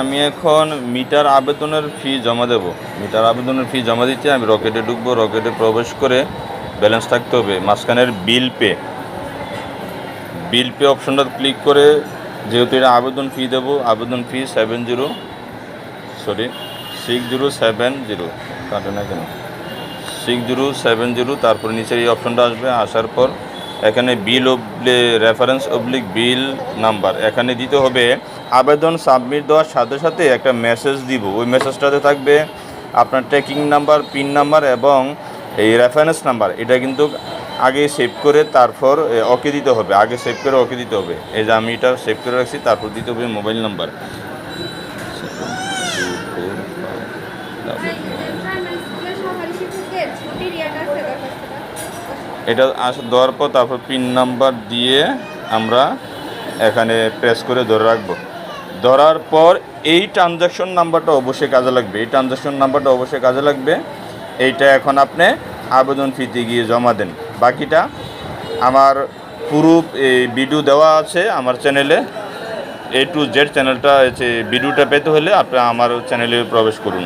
আমি এখন মিটার আবেদনের ফি জমা দেব। মিটার আবেদনের ফি জমা দিতে আমি রকেটে ঢুকবো, রকেটে প্রবেশ করে ব্যালেন্স থাকতে হবে। মাঝখানের বিল পে বিল পে অপশনটা ক্লিক করে যেহেতু এটা আবেদন ফি দেব, আবেদন fee seven zero sorry six zero seven zero কাটে না কেন? সিক্স জিরো সেভেন জিরো তারপর নিচের এই অপশনটা আসবে, আসার পর এখানে bill reference oblique bill number. এখানে দিতে হবে, আবেদন সাবমিট দেওয়ার সাথে সাথে একটা মেসেজ দিব। ওই মেসেজটাতে থাকবে আপনার ট্র্যাকিং নাম্বার পিন নাম্বার এবং এই রেফারেন্স নাম্বার এটা কিন্তু আগে সেভ করে তারপর ওকে দিতে হবে। আগে সেভ করে ওকে দিতে হবে। এই যে আমি এটা সেভ করে রাখছি, তারপর দিতে হবে মোবাইল নাম্বার এটা দেওয়ার পর তারপর পিন নাম্বার দিয়ে আমরা এখানে প্রেস করে ধরে রাখব। ধরার পর এই ট্রানজ্যাকশন নাম্বারটা অবশ্যই কাজে লাগবে। এই ট্রানজ্যাকশন নাম্বারটা অবশ্যই কাজে লাগবে। এইটা এখন আপনি আবেদন ফিতে গিয়ে জমা দেন। বাকিটা আমার পুরো এই ভিডিও দেওয়া আছে আমার চ্যানেলে এ টু জেড চ্যানেলটা ভিডিওটা পেতে হলে আপনি আমার চ্যানেলে প্রবেশ করুন।